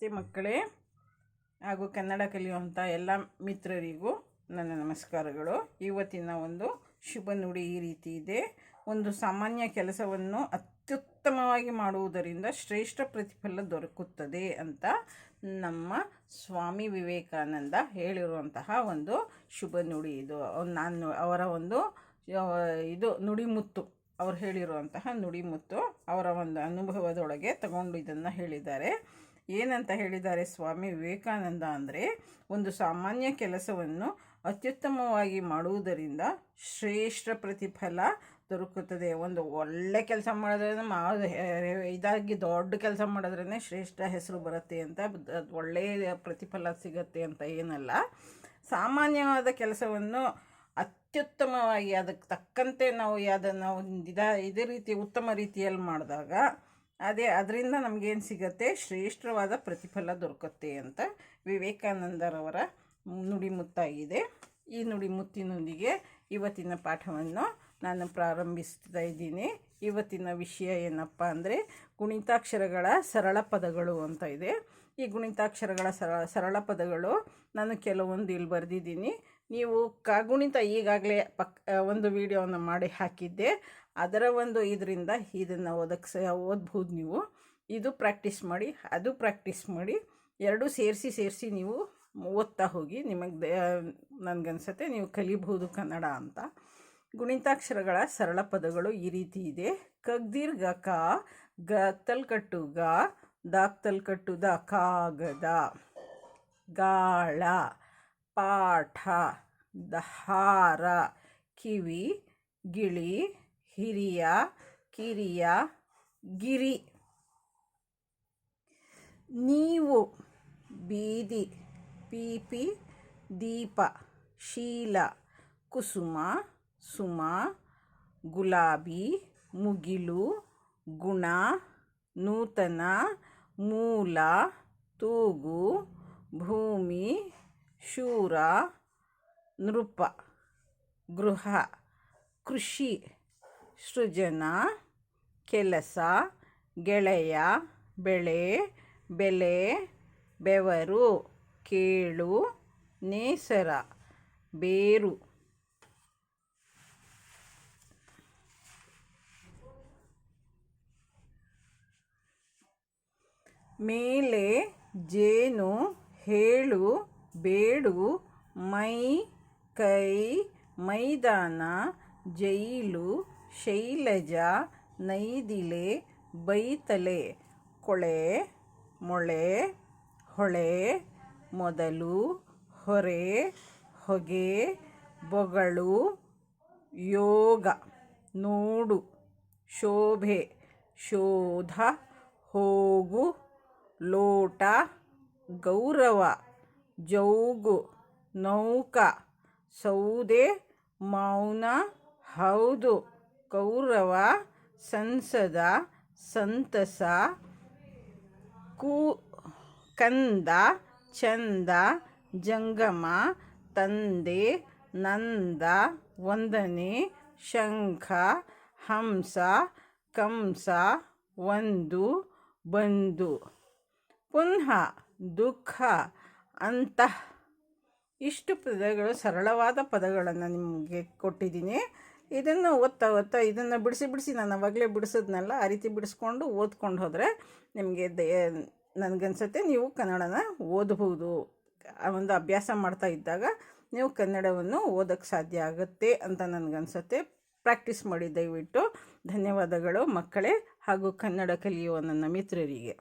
ನಮಸ್ತೆ ಮಕ್ಕಳೇ ಹಾಗೂ ಕನ್ನಡ ಕಲಿಯುವಂಥ ಎಲ್ಲ ಮಿತ್ರರಿಗೂ ನನ್ನ ನಮಸ್ಕಾರಗಳು. ಇವತ್ತಿನ ಒಂದು ಶುಭ ನುಡಿ ಈ ರೀತಿ ಇದೆ. ಒಂದು ಸಾಮಾನ್ಯ ಕೆಲಸವನ್ನು ಅತ್ಯುತ್ತಮವಾಗಿ ಮಾಡುವುದರಿಂದ ಶ್ರೇಷ್ಠ ಪ್ರತಿಫಲ ದೊರಕುತ್ತದೆ ಅಂತ ನಮ್ಮ ಸ್ವಾಮಿ ವಿವೇಕಾನಂದ ಹೇಳಿರುವಂತಹ ಒಂದು ಶುಭ ನುಡಿ ಇದು. ನಾನು ಅವರ ಒಂದು ಇದು ನುಡಿಮುತ್ತು ಅವ್ರು ಹೇಳಿರುವಂತಹ ನುಡಿಮುತ್ತು ಅವರ ಒಂದು ಅನುಭವದೊಳಗೆ ತಗೊಂಡು ಇದನ್ನು ಹೇಳಿದ್ದಾರೆ. ಏನಂತ ಹೇಳಿದ್ದಾರೆ ಸ್ವಾಮಿ ವಿವೇಕಾನಂದ ಅಂದರೆ ಒಂದು ಸಾಮಾನ್ಯ ಕೆಲಸವನ್ನು ಅತ್ಯುತ್ತಮವಾಗಿ ಮಾಡುವುದರಿಂದ ಶ್ರೇಷ್ಠ ಪ್ರತಿಫಲ ದೊರಕುತ್ತದೆ. ಒಂದು ಒಳ್ಳೆ ಕೆಲಸ ಮಾಡಿದ್ರೆ ಇದಾಗಿ ದೊಡ್ಡ ಕೆಲಸ ಮಾಡಿದ್ರೇ ಶ್ರೇಷ್ಠ ಹೆಸರು ಬರುತ್ತೆ ಅಂತ ಒಳ್ಳೆಯ ಪ್ರತಿಫಲ ಸಿಗತ್ತೆ ಅಂತ ಏನಲ್ಲ. ಸಾಮಾನ್ಯವಾದ ಕೆಲಸವನ್ನು ಅತ್ಯುತ್ತಮವಾಗಿ ಅದಕ್ಕೆ ತಕ್ಕಂತೆ ನಾವು ಅದನ್ನು ಒಂದು ಇದ, ಇದೇ ರೀತಿ ಉತ್ತಮ ರೀತಿಯಲ್ಲಿ ಮಾಡಿದಾಗ ಅದೇ ಅದರಿಂದ ನಮಗೇನು ಸಿಗತ್ತೆ? ಶ್ರೇಷ್ಠವಾದ ಪ್ರತಿಫಲ ದೊರಕುತ್ತೆ ಅಂತ ವಿವೇಕಾನಂದರವರ ನುಡಿಮುತ್ತಾಗಿದೆ. ಈ ನುಡಿಮುತ್ತಿನೊಂದಿಗೆ ಇವತ್ತಿನ ಪಾಠವನ್ನು ನಾನು ಪ್ರಾರಂಭಿಸ್ತಾ ಇದ್ದೀನಿ. ಇವತ್ತಿನ ವಿಷಯ ಏನಪ್ಪ ಅಂದರೆ ಗುಣಿತಾಕ್ಷರಗಳ ಸರಳ ಪದಗಳು ಅಂತ ಇದೆ. ಈ ಗುಣಿತಾಕ್ಷರಗಳ ಸರಳ ಸರಳ ಪದಗಳು ನಾನು ಕೆಲವೊಂದು ಇಲ್ಲಿ ಬರೆದಿದ್ದೀನಿ. ನೀವು ಕಾಗುಣಿತ ಈಗಾಗಲೇ ಪಕ್ ಒಂದು ವಿಡಿಯೋವನ್ನು ಮಾಡಿ ಹಾಕಿದ್ದೆ. ಅದರ ಒಂದು ಇದರಿಂದ ಇದನ್ನು ಓದಕ್ಕೆ ಓದ್ಬೋದು ನೀವು. ಇದು ಪ್ರಾಕ್ಟೀಸ್ ಮಾಡಿ, ಅದು ಪ್ರಾಕ್ಟೀಸ್ ಮಾಡಿ, ಎರಡೂ ಸೇರಿಸಿ ಸೇರಿಸಿ ನೀವು ಓದ್ತಾ ಹೋಗಿ ನಿಮಗೆ ನನಗನ್ಸುತ್ತೆ ನೀವು ಕಲಿಬಹುದು ಕನ್ನಡ ಅಂತ. ಗುಣಿತಾಕ್ಷರಗಳ ಸರಳ ಪದಗಳು ಈ ರೀತಿ ಇದೆ. ಕಗ್ದೀರ್ಘ ಕ, ಗ ತಲ್ಕಟ್ಟು ಗ, ದಾಕ್ ತಲ್ಕಟ್ಟು ದ ಕಾಗದ ಗಾಳ. ಪಾಠ, ದಹಾರ, ಕಿವಿ, ಗಿಳಿ, ಹಿರಿಯ, ಕಿರಿಯ, ಗಿರಿ. ನೀವು ಬೀದಿ, ಪೀಪಿ, ದೀಪ, ಶೀಲ, ಕುಸುಮ, ಸುಮ, ಗುಲಾಬಿ, ಮುಗಿಲು, ಗುಣ, ನೂತನ, ಮೂಲ, ತೂಗು, ಭೂಮಿ ಶೂರ, ನೃಪ, ಗೃಹ, ಕೃಷಿ, ಸೃಜನ, ಕೆಲಸ, ಗೆಳೆಯ, ಬೆಳೆ, ಬೆಲೆ, ಬೆವರು, ಕೇಳು, ನೇಸರ, ಬೇರು. ಮೇಲೆ ಜೇನು, ಹೇಳು ಬೇಡು. ಮೈ ಕೈ, ಮೈದಾನ, ಜೈಲು, ಶೈಲಜ, ನೈದಿಲೆ, ಬೈತಲೆ, ಕೊಳೆ, ಮೊಳೆ, ಹೊಳೆ, ಮೊದಲು, ಹೊರೆ, ಹೊಗೆ, ಬೊಗಳು, ಯೋಗ, ನೋಡು, ಶೋಭೆ, ಶೋಧ, ಹೋಗು, ಲೋಟ, ಗೌರವ. ಜೌಗು, ನೌಕ, ಸೌದೆ, ಮೌನ, ಹೌದು, ಕೌರವ, ಸಂಸದ, ಸಂತಸ, ಕೂ, ಕಂದ, ಚಂದ, ಜಂಗಮ, ತಂದೆ, ನಂದ, ವಂದನೆ, ಶಂಖ, ಹಂಸ, ಕಂಸ, ಒಂದು, ಬಂದು. ಪುನಃ ದುಃಖ ಅಂತಃ. ಇಷ್ಟು ಪದಗಳು, ಸರಳವಾದ ಪದಗಳನ್ನು ನಿಮಗೆ ಕೊಟ್ಟಿದ್ದೀನಿ. ಇದನ್ನು ಓದ್ತಾ ಓದ್ತಾ ಇದನ್ನು ಬಿಡಿಸಿ ಬಿಡಿಸಿ ನಾನು ಅವಾಗಲೇ ಬಿಡಿಸಿದ್ನಲ್ಲ ಆ ರೀತಿ ಬಿಡಿಸ್ಕೊಂಡು ಓದ್ಕೊಂಡು ಹೋದರೆ ನಿಮಗೆ ದೇ, ನನಗನ್ಸುತ್ತೆ ನೀವು ಕನ್ನಡನ ಓದಬಹುದು ಆ ಒಂದು ಅಭ್ಯಾಸ ಮಾಡ್ತಾ ಇದ್ದಾಗ ನೀವು ಕನ್ನಡವನ್ನು ಓದೋಕ್ಕೆ ಸಾಧ್ಯ ಆಗುತ್ತೆ ಅಂತ ನನಗನ್ಸುತ್ತೆ. ಪ್ರಾಕ್ಟೀಸ್ ಮಾಡಿ ದಯವಿಟ್ಟು. ಧನ್ಯವಾದಗಳು ಮಕ್ಕಳೇ ಹಾಗೂ ಕನ್ನಡ ಕಲಿಯುವ ನನ್ನ ಮಿತ್ರರಿಗೆ.